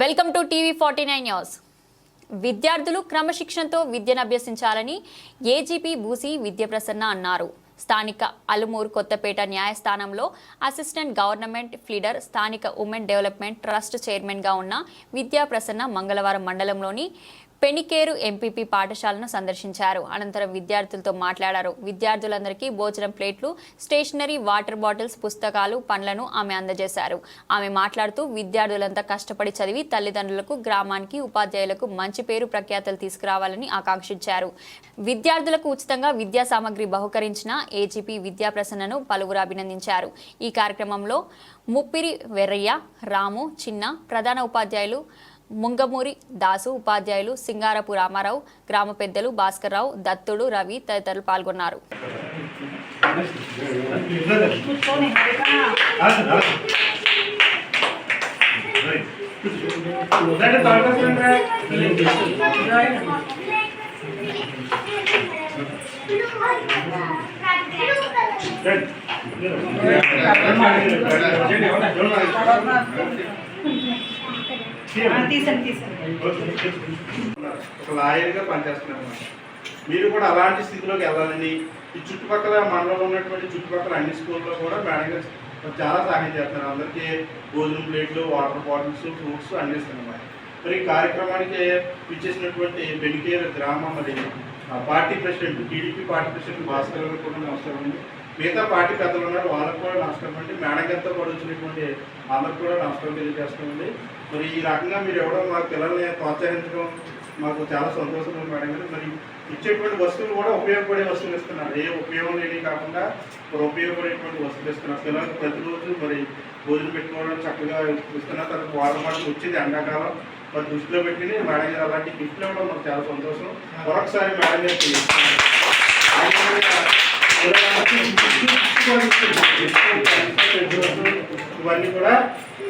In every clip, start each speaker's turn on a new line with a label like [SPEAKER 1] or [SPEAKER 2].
[SPEAKER 1] Welcome to TV forty nine news. విద్యార్థులు క్రమశిక్షణతో విద్యను అభ్యసించాలని ఏజీపీ బూసి విద్యప్రసన్న అన్నారు. స్థానిక అలుమూరు కొత్తపేట న్యాయస్థానంలో అసిస్టెంట్ గవర్నమెంట్ ఫ్లీడర్ స్థానిక ఉమెన్ డెవలప్మెంట్ ట్రస్ట్ చైర్మన్గా ఉన్న విద్యాప్రసన్న మంగళవారం మండలంలోని పెనికేరు ఎంపీపీ పాఠశాలను సందర్శించారు. అనంతరం విద్యార్థులతో మాట్లాడారు. విద్యార్థులందరికీ భోజనం ప్లేట్లు స్టేషనరీ వాటర్ బాటిల్స్ పుస్తకాలు పండ్లను ఆమె అందజేశారు. ఆమె మాట్లాడుతూ విద్యార్థులంతా కష్టపడి చదివి తల్లిదండ్రులకు గ్రామానికి ఉపాధ్యాయులకు మంచి పేరు ప్రఖ్యాతలు తీసుకురావాలని ఆకాంక్షించారు. విద్యార్థులకు ఉచితంగా విద్యా సామగ్రి బహుకరించిన ఏజీపీ విద్యాప్రసన్నను పలువురు అభినందించారు. ఈ కార్యక్రమంలో ముప్పిరి వెర్రయ్య రాము చిన్న ప్రధాన ఉపాధ్యాయులు ముంగమూరి దాసు ఉపాధ్యాయులు సింగారపు రామారావు గ్రామ పెద్దలు భాస్కర్రావు దత్తుడు రవి తదితరులు పాల్గొన్నారు.
[SPEAKER 2] ఒక లాయర్గా పనిచేస్తున్నారు. మీరు కూడా అలాంటి స్థితిలోకి వెళ్ళాలని ఈ చుట్టుపక్కల మండలంలో ఉన్నటువంటి చుట్టుపక్కల అన్ని స్కూల్లో కూడా మేడం గారు చాలా సహాయం చేస్తున్నారు. అందరికీ భోజనం ప్లేట్లు వాటర్ బాటిల్స్ ఫ్రూట్స్ అందిస్తున్నమాట మరి ఈ కార్యక్రమానికి ఇచ్చేసినటువంటి బెనికేర్ గ్రామ మరి ఆ, party president TDP party president Bhaskar గారికి కూడా నమస్కారం అండి. మిగతా పార్టీ పెద్దలు ఉన్నారు వాళ్ళకు కూడా నమస్కారం అండి. మేడం గారితో కూడా వచ్చినటువంటి అందరికి కూడా నమస్కారం తెలియజేస్తామండి మరి ఈ రకంగా మీరు ఇవ్వడం మా పిల్లల్ని ప్రోత్సహించడం మాకు చాలా సంతోషం మేడం. గారు మరి ఇచ్చేటువంటి వస్తువులు కూడా ఉపయోగపడే వస్తువులు ఇస్తున్నారు. ఏ ఉపయోగం లేని కాకుండా మరి ఉపయోగపడేటువంటి వస్తువులు ఇస్తున్నారు. పిల్లలకు ప్రతిరోజు మరి భోజనం పెట్టుకోవడం చక్కగా ఇస్తున్నారు. తర్వాత వాటర్ బాటిల్ వచ్చింది ఎండాకాలం. మరి దృష్టిలో పెట్టి మేడం గారు అలాంటి గిఫ్ట్లు ఇవ్వడం మాకు చాలా సంతోషం. మరొకసారి మేడం గారికి ఇవన్నీ కూడా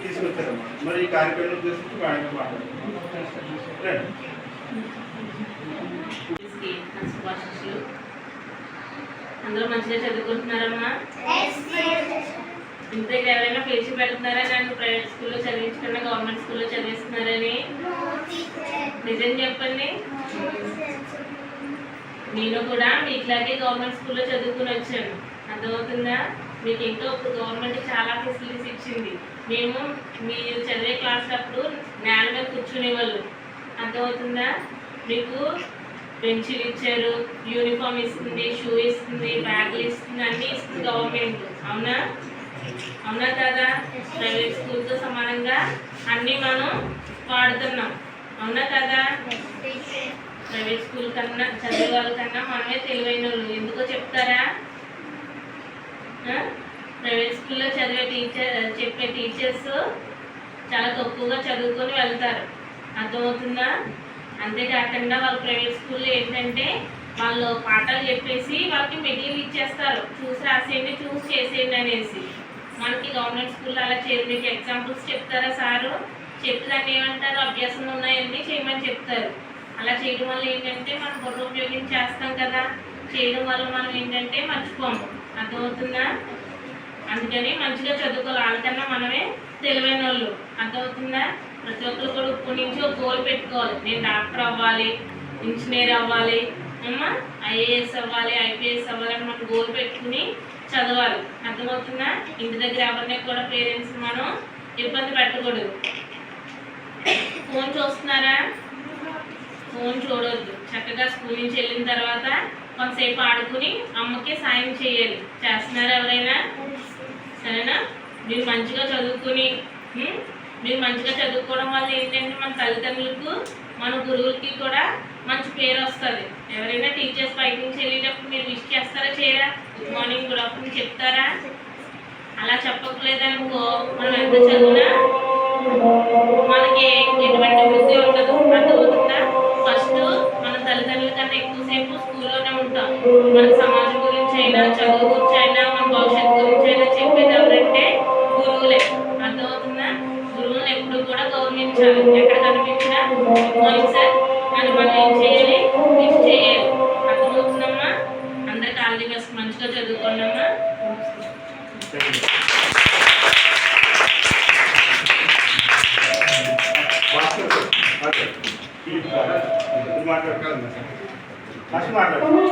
[SPEAKER 2] తీసుకొచ్చారన్నమాట. మరి ఈ కార్యక్రమం తీసుకొచ్చి మేడం మాట్లాడుతున్నాం
[SPEAKER 3] అందరూ మంచిగా చదువుకుంటున్నారమ్మా? ఇంత ఎవరైనా పేచి పెడుతున్నారా? నన్ను ప్రైవేట్ స్కూల్లో చదివించకుండా గవర్నమెంట్ స్కూల్లో చదివిస్తున్నారని? నిజం చెప్పండి. నేను కూడా మీట్లాగే గవర్నమెంట్ స్కూల్లో చదువుకుని వచ్చాను అర్థమవుతుందా? మీకు ఇంకా ఇప్పుడు గవర్నమెంట్ చాలా ఫెసిలిటీస్ ఇచ్చింది. మేము మీరు చదివే క్లాస్ అప్పుడు నేల మీద కూర్చునేవాళ్ళు. అర్థమవుతుందా? మీకు బెంచీలు ఇచ్చారు యూనిఫామ్ ఇస్తుంది షూ ఇస్తుంది బ్యాగులు ఇస్తుంది అన్నీ ఇస్తుంది గవర్నమెంట్ అవునా? అవునా కదా? ప్రైవేట్ స్కూల్తో సమానంగా అన్నీ మనం వాడుతున్నాం. అవునా కదా? ప్రైవేట్ స్కూల్ కన్నా చదివే వాళ్ళకన్నా మనమే తెలివైన వాళ్ళు ఎందుకో చెప్తారా? ప్రైవేట్ స్కూల్లో చదివే టీచర్ చెప్పే టీచర్స్ చాలా తక్కువగా చదువుకొని వెళ్తారు. అర్థమవుతుందా? అంతేకాకుండా వాళ్ళు ప్రైవేట్ స్కూల్లో ఏంటంటే వాళ్ళు పాఠాలు చెప్పేసి వాళ్ళకి మెటీరియల్ ఇచ్చేస్తారు. చూసి రాసేయండి చూసి చేసేయండి అనేసి. మనకి గవర్నమెంట్ స్కూల్లో అలా చేయరు. మీకు ఎగ్జాంపుల్స్ చెప్తారా సారు? చెప్పి దాన్ని ఏమంటారు? అభ్యాసం ఉన్నాయండి చేయమని చెప్తారు. అలా చేయడం వల్ల ఏంటంటే మనం బుర్ర ఉపయోగించి చేస్తాం కదా. చేయడం వల్ల మనం ఏంటంటే మర్చిపోము. అర్థమవుతుందా? అందుకని మంచిగా చదువుకోవాలి. వాళ్ళకన్నా మనమే తెలివైన వాళ్ళు అర్థమవుతుందా? ప్రతి ఒక్కరు కూడా ఇప్పటి నుంచి ఒక గోల్ పెట్టుకోవాలి. నేను డాక్టర్ అవ్వాలి ఇంజనీర్ అవ్వాలి అమ్మా ఐఏఎస్ అవ్వాలి ఐపీఎస్ అవ్వాలి అని మనం గోల్ పెట్టుకుని చదవాలి. అర్థమవుతుందా? ఇంటి దగ్గర ఎవరిని కూడా పేరెంట్స్ మనం ఇబ్బంది పెట్టకూడదు. ఫోన్ చూస్తున్నారా? ఫోన్ చూడొద్దు. చక్కగా స్కూల్ నుంచి వెళ్ళిన తర్వాత కొంతసేపు ఆడుకుని అమ్మకి సాయం చేయాలి. చేస్తున్నారా ఎవరైనా? సరేనా? మీరు మంచిగా చదువుకుని మీరు మంచిగా చదువుకోవడం వల్ల ఏంటంటే మన తల్లిదండ్రులకు మన గురువులకి కూడా మంచి పేరు వస్తుంది. ఎవరైనా టీచర్స్ బయట నుంచి వెళ్ళేటప్పుడు మీరు విష్ చేస్తారా చేయరా? గుడ్ మార్నింగ్ గుడ్ ఆఫ్టర్నూన్ చెప్తారా? అలా చెప్పకలేదనుకో మనం ఎంత చదివినా మనకి ఎటువంటి వృద్ధి ఉండదు. అర్థమవుతుందా ఫస్ట్ మన తల్లిదండ్రుల కన్నా ఎక్కువసేపు స్కూల్లోనే ఉంటాం. మన సమాజం గురించి అయినా చదువు గురించి అయినా మన భవిష్యత్తు గురించి అయినా చెప్పేది ఎవరంటే గురువులే అర్థమవుతుందా గురువులను ఎప్పుడు కూడా గౌరవించాలి. ఎక్కడ కనిపించినా గుడ్ మార్నింగ్ సార్ అని మనం ఏం చేయాలి? లిఫ్ట్ చేయాలి. అర్థమవుతుందమ్మా అందరికి ఆల్ ది బెస్ట్ మంచిగా చదువుకోండమ్మా.
[SPEAKER 2] 他是哪个？